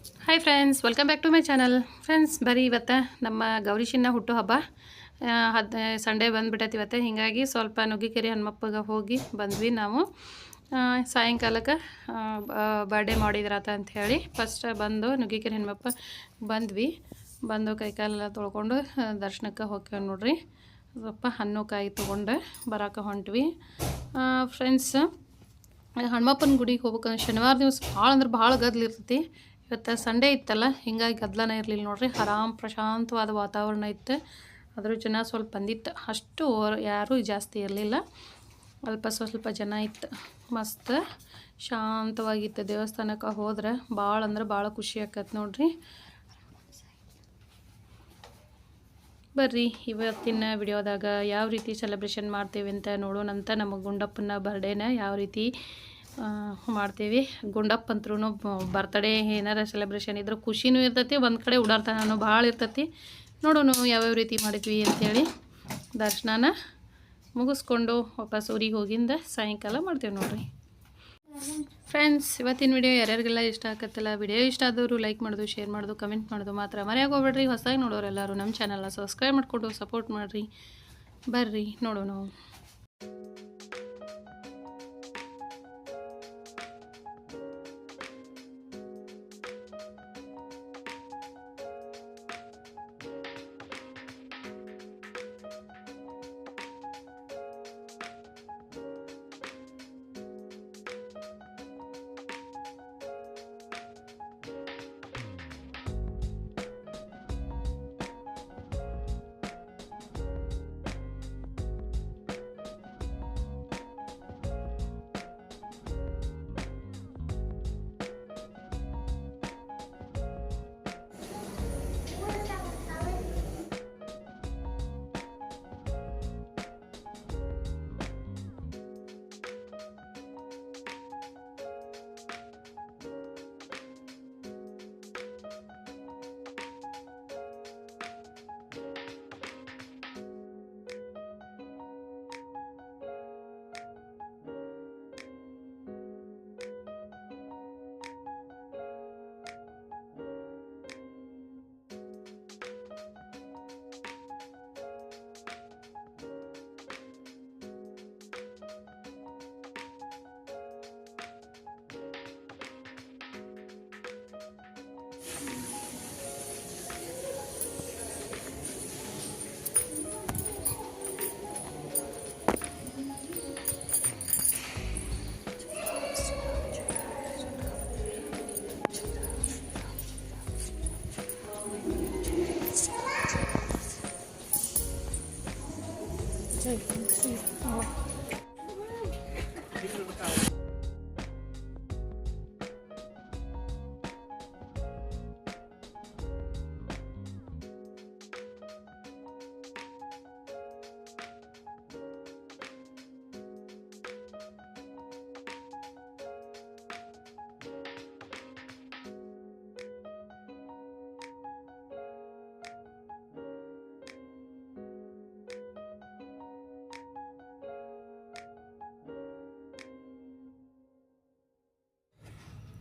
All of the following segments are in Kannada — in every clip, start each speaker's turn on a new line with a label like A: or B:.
A: Hi friends welcome back to my channel friends ಬರೀ ಇವತ್ತು ನಮ್ಮ ಗೌರಿ ಹುಟ್ಟುಹಬ್ಬ ಹುಟ್ಟು ಹಬ್ಬ. ಹದ್, ಸಂಡೇ ಬಂದುಬಿಟ್ಟೈತಿ ಇವತ್ತು. ಹೀಗಾಗಿ ಸ್ವಲ್ಪ ನುಗ್ಗಿಕೆರೆ ಹನುಮಪ್ಪಗೆ ಹೋಗಿ ಬಂದ್ವಿ ನಾವು. ಸಾಯಂಕಾಲಕ್ಕೆ ಬರ್ಡೇ ಅಂತ ಹೇಳಿ ಫಸ್ಟ್ ಬಂದು ನುಗ್ಗಿಕೆರೆ ಹನುಮಪ್ಪ ಬಂದ್ವಿ. ಬಂದು ಕೈಕಾಲೆಲ್ಲ ತೊಳ್ಕೊಂಡು ದರ್ಶನಕ್ಕೆ ಹೋಗ್ತೀವಿ ನೋಡ್ರಿ. ಸ್ವಲ್ಪ ಹಣ್ಣು ಕಾಯಿ ತೊಗೊಂಡು ಬರೋಕೆ ಹೊಂಟ್ವಿ. ಫ್ರೆಂಡ್ಸ್ ಹನುಮಪ್ಪನ ಗುಡಿಗೆ ಹೋಗ್ಬೇಕಂದ್ರೆ ಶನಿವಾರ ದಿವಸ ಭಾಳ ಅಂದ್ರೆ ಭಾಳ ಗದ್ಲು ಇರ್ತೈತಿ. ಇವತ್ತು ಸಂಡೇ ಇತ್ತಲ್ಲ, ಹಿಂಗಾಗಿ ಗದ್ಲನೇ ಇರಲಿಲ್ಲ ನೋಡ್ರಿ. ಆರಾಮ್ ಪ್ರಶಾಂತವಾದ ವಾತಾವರಣ ಇತ್ತು. ಅದ್ರ ಜನ ಸ್ವಲ್ಪ ಬಂದಿತ್ತು. ಅಷ್ಟು ಯಾರೂ ಜಾಸ್ತಿ ಇರಲಿಲ್ಲ. ಅಲ್ಪ ಸ್ವಲ್ಪ ಜನ ಇತ್ತು. ಮಸ್ತ್ ಶಾಂತವಾಗಿತ್ತು. ದೇವಸ್ಥಾನಕ್ಕೆ ಹೋದ್ರೆ ಭಾಳ ಅಂದ್ರೆ ಭಾಳ ಖುಷಿ ಆಕತ್ತೆ ನೋಡ್ರಿ. ಬರ್ರಿ, ಇವತ್ತಿನ ವಿಡಿಯೋದಾಗ ಯಾವ ರೀತಿ ಸೆಲೆಬ್ರೇಷನ್ ಮಾಡ್ತೀವಿ ಅಂತ ನೋಡೋಣಂತ ನಮ್ಮ ಗುಂಡಪ್ಪನ ಬರ್ಡೇನ ಯಾವ ರೀತಿ ಮಾಡ್ತೀವಿ. ಗುಂಡಪ್ಪ ಅಂತ್ರೂ ಬರ್ತಡೇ ಏನಾರ ಸೆಲೆಬ್ರೇಷನ್ ಇದ್ರೆ ಖುಷಿನೂ ಇರ್ತೈತಿ, ಒಂದು ಕಡೆ ಉಡಾರ್ತನೂ ಭಾಳ ಇರ್ತೈತಿ. ನೋಡೋಣ ಯಾವ್ಯಾವ ರೀತಿ ಮಾಡಿದ್ವಿ ಅಂತೇಳಿ ದರ್ಶನನ ಮುಗಿಸ್ಕೊಂಡು ವಾಪಸ್ ಊರಿಗೆ ಹೋಗಿಂದ ಸಾಯಂಕಾಲ ಮಾಡ್ತೇವೆ ನೋಡ್ರಿ. ಫ್ರೆಂಡ್ಸ್ ಇವತ್ತಿನ ವಿಡಿಯೋ ಯಾರ್ಯಾರಿಗೆಲ್ಲ ಇಷ್ಟ ಆಗತ್ತಲ್ಲ ವಿಡಿಯೋ ಇಷ್ಟ ಆದವರು ಲೈಕ್ ಮಾಡೋದು ಶೇರ್ ಮಾಡೋದು ಕಮೆಂಟ್ ಮಾಡೋದು ಮಾತ್ರ ಮರೆಯಾಗಿ ಹೋಗ್ಬೇಡ್ರಿ. ಹೊಸದಾಗಿ ನೋಡೋರು ಎಲ್ಲರೂ ನಮ್ಮ ಚಾನಲ್ನ ಸಬ್ಸ್ಕ್ರೈಬ್ ಮಾಡಿಕೊಂಡು ಸಪೋರ್ಟ್ ಮಾಡಿರಿ. ಬರ್ರಿ ನೋಡೋಣ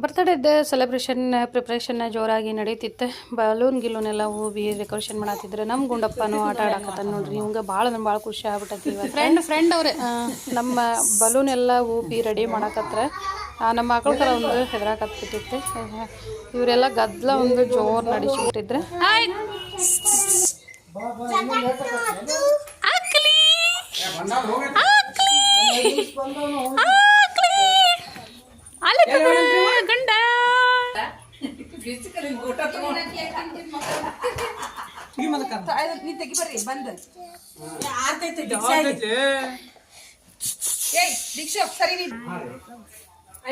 A: ಬರ್ತಡೇದ ಸೆಲೆಬ್ರೇಷನ್ ಪ್ರಿಪ್ರೇಷನ್ ಜೋರಾಗಿ ನಡೀತಿತ್ತು. ಬಲೂನ್ ಗಿಲೂನ್ ಎಲ್ಲ ಹೂವಿ ಡೆಕೋರೇಷನ್ ಮಾಡತ್ತಿದ್ರು ನಮ್ಮ ಗುಂಡಪ್ಪನು ಆಟ ಆಡಕತ್ತಾನ ನೋಡ್ರಿ. ಹಿಂಗ ಭಾಳ ಅಂದ್ರೆ ಭಾಳ ಖುಷಿ ಆಗ್ಬಿಟ್ಟತಿ ಫ್ರೆಂಡ್ ಫ್ರೆಂಡ್ ಅವ್ರೆ. ನಮ್ಮ ಬಲೂನ್ ಎಲ್ಲ ಹೂವಿ ರೆಡಿ ಮಾಡಕತ್ರ. ಆ, ನಮ್ಮ ಮಕ್ಳ ಥರ ಒಂದು ಹೆದರಾಕತ್ಬಿಟ್ಟಿತ್ತು. ಇವರೆಲ್ಲ ಗದ್ಲ ಒಂದು ಜೋರ್ ನಡೆಸಿಬಿಟ್ಟಿದ್ರೆ. ಗಂಡ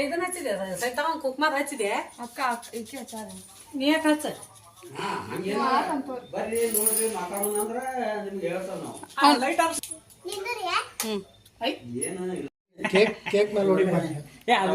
B: ಇದನ್ನ ಹಚ್ಚಿದೆ ಸೈತಾವ ಕುಕ್ಮಾರ್ ಹಚ್ಚಿದೆ ಅಕ್ಕ ನೀ ಯಾಕೆ ಹಚ್ಚ?
C: ಬರ್ರಿ ನೋಡ್ರಿ ಮಾತಾಡೋಣ ಅಂದ್ರೆ ನಿಮ್ಗೆ ಹೇಳ್ತಾವ ನಾವು.
B: Light off.
A: ಹ್ಮ್.
C: ಏನು ಇಲ್ಲ.
D: ಕೇಕ್ ಕೇಕ್ ಮೇಲೆ ನೋಡಿ
B: ಏ ಅದು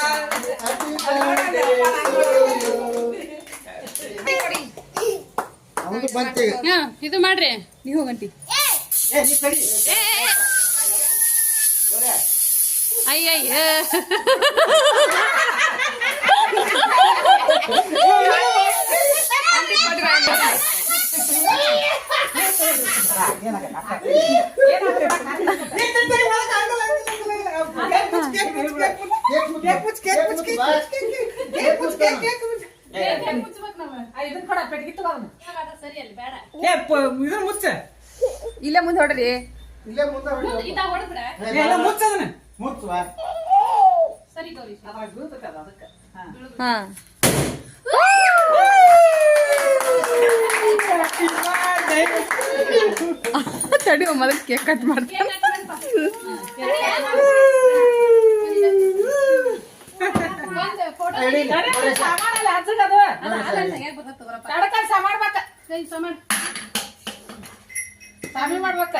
D: ಬಂತು ಈಗ.
A: ಹಾ ಇದು ಮಾಡ್ರಿ
B: ನೀವು ಹೋಗಂಟಿ
D: ಏ, ನೀ ಸರಿ.
A: ಏ, ಏ, ಏ. ಅಯ್ಯಯ್ಯ
D: ಕೇಕ್ ಮುಚ್ಚು. ಕೇಕ್ ಮುಚ್ಚು, ಬಾ. ಕೇಕ್ ಮುಚ್ಚು.
B: ಇದನ್ನ ಕೊಡ ಪೆಟ್ಟಿಗೆ ತಗೋಣ
A: ಸರಿ ಅಲ್ಲಿ ಬೇಡ
B: ಏ ಇದನ್ನ ಮುಚ್ಚ
E: ಇಲ್ಲೇ ಮುಂದೆ ಹೊಡ್ರಿ
D: ಇಲ್ಲೇ ಮುಂದೆ ಹೊಡಿ.
A: ಇದ ಹೊಡೆದ್ಬಿಡ
B: ಎಲ್ಲ ಮುಚ್ಚದನ್ನ
D: ಮುಚ್ಚು ಬಾ.
A: ಸರಿ ಗೌರಿ
B: ಅದ್ರಾಗ ಬೀಳ್ತೈತೆ ಅದು ಅದಕ್ಕೆ ಹಾ
E: ಹಾ ತಡಿ ಮೊದಲು ಕೇಕ್ ಕಟ್ ಮಾಡ್ತೀನಿ
D: ಹೇಳಿ.
B: ಸಾಮಾನೆಲ್ಲ ಹಚ್ಚದದು ತಡಕ ಸಾಮಾಡ್ಬೇಕ ಸಾಮಿ ಮಾಡ್ಬೇಕ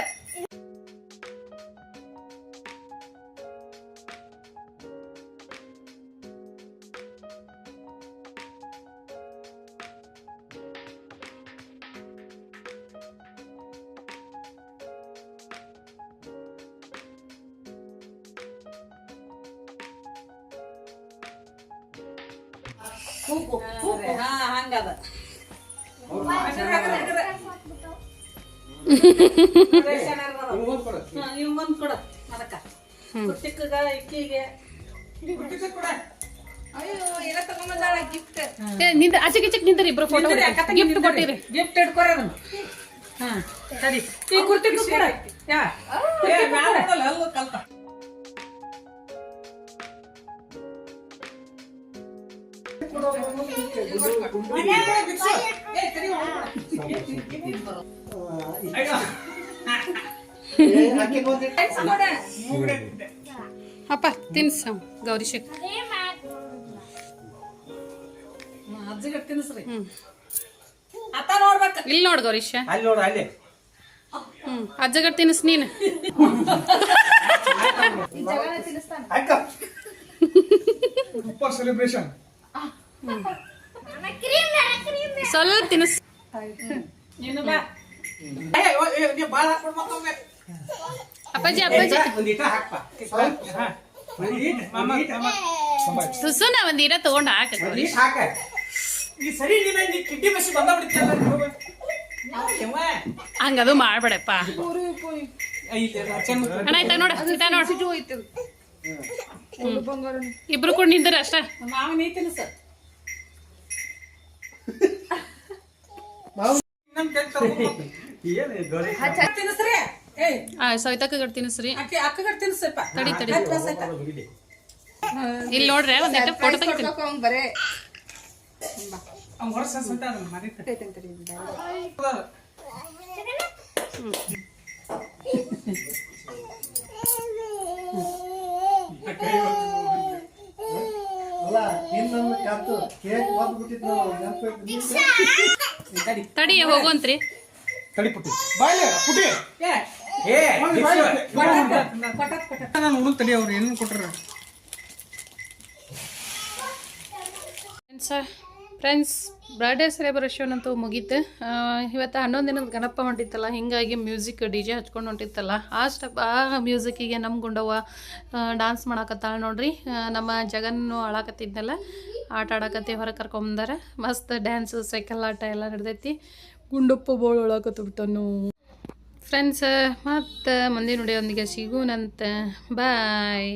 B: ಹಾ ಹಂಗದ ಇವಂಗೊಂದು ಕೊಡ ಅದಕ್ಕ ಕುಟ್ಟಿಕ್ಕಗ ಇಕ್ಕಿಗೆ
A: ನಿಂದ ಆಚೆಗೆ ನಿಂದ್ರಿ ಇಬ್ರು ಫೋಟೋ ಗಿಫ್ಟ್ ಕೊಟ್ಟಿರಿ.
B: ಗಿಫ್ಟ್ ಇಟ್ಕೊರ ಹಾ ಸರಿ. ಈ ಕುರ್ತಿ ಕೊಡ ಯಾ.
A: ಅಪ್ಪ ತಿನ್ಸ ಗೌರಿ ಶೇಖ್
B: ಅಜ್ಜಿಗೆ ತಿನ್ಸ್ರಿ
A: ಹ್ಮ್
B: ಅತ್ತ
A: ಇಲ್ಲಿ ನೋಡ್ ಗೌರೀಶ.
C: ಅಲ್ಲಿ ನೋಡು ಅಲ್ಲಿ.
A: ಹ್ಮ್ ಅಜ್ಜಗಟ್ ತಿನ್ನಿಸ್ ನೀನು.
D: ಅಕ್ಕ.
A: ಸ್ವಲ್ಪ ಅಪ್ಪಾಜಿ ಅಪ್ಪಾಜಿ. ಸುಸುನ ಒಂದ್ ಇರ ತಗೊಂಡ್ ಹಾಕ.
C: ಸರಿ.
A: ಹಂಗದು ಮಾಡ್ಬೇಡಪ್ಪ. ಅಣ್ಣ ಆಯ್ತಾ ನೋಡ ಇಬ್ರು ಕೂಡ ನಿಂದ್ರ ಅಷ್ಟ.
B: ಮಾವ ನೀ ತಿನ್ಸ
C: ನಮ್ ಕೆಲ್ಸ ಹೋಗ್ಬೇಕು. ಏನು ಗೌರಿ
B: ತಿನ್ಸ್ರಿ ಏಯ್
A: ಆ ಸವಿತಕ್ಕ ಗಟ್ ತಿನ್ಸ್ರಿ
B: ಅಕ್ಕಿ ಸರಿ ತಿನ್ಸಪ್ಪ
A: ತಡಿ ತಡಿ. ಇಲ್ಲಿ ನೋಡ್ರಿ ಒಂದಿಟ್ಟು ಫೋಟೋ ತೆಗಿತೀನಿ
E: ಅವ್ನ್ ಬರೇ?
D: ಅಲ್ಲ, ಕತ್ತು ಕೇಕ್ ಬಂದ್ಬಿಟ್ಟಿತ್ತು ನೆನಪು?
A: ತಡಿ. ಹೋಗುವಂತ್ರಿ.
C: ತಡಿ ಪುಟ್ಟಿ. ಬಾಯ್ಲೆ ಪುಟ್ಟಿ.
B: ಏ.
C: ನಾನು ಹುಡುಗ ತಡಿ ಅವ್ರು ಏನು ಕೊಟ್ರ?
A: ಫ್ರೆಂಡ್ಸ್ ಫ್ರೆಂಡ್ಸ್ ಬರ್ಡೇ ಸೆಲೆಬ್ರೇಷನ್ ಅಂತೂ ಮುಗೀತು. ಇವತ್ತು ಹನ್ನೊಂದು ದಿನದ ಗಣಪ ಹೊಂಟಿತ್ತಲ್ಲ ಹಿಂಗಾಗಿ ಮ್ಯೂಸಿಕ್ ಡಿ ಜೆ ಹಚ್ಕೊಂಡು ಹೊಂಟಿತ್ತಲ್ಲ. ಆ ಸ್ಟೆಪ್ ಆ ಮ್ಯೂಸಿಕ್ಕಿಗೆ ನಮ್ಮ ಗುಂಡವ್ವ ಡಾನ್ಸ್ ಮಾಡಾಕತ್ತಾಳೆ ನೋಡ್ರಿ. ನಮ್ಮ ಜಗನ್ನು ಅಳಾಕತ್ತಿದ್ನಲ್ಲ ಆಟ ಆಡಕತ್ತಿ ಹೊರಗೆ ಕರ್ಕೊಂಬಂದಾರ ಮಸ್ತ್ ಡ್ಯಾನ್ಸ್ ಸೈಕಲ್ ಆಟ ಎಲ್ಲ ನಡೆದೈತಿ. ಗುಂಡಪ್ಪ ಬೋಳ್ ಒಳಕತ್ಬಿಟ್ಟನು ಫ್ರೆಂಡ್ಸ್ ಮತ್ತು ಮುಂದಿನ ನುಡಿಯೊಂದಿಗೆ ಸಿಗೋಣಂತೆ ಬಾಯ್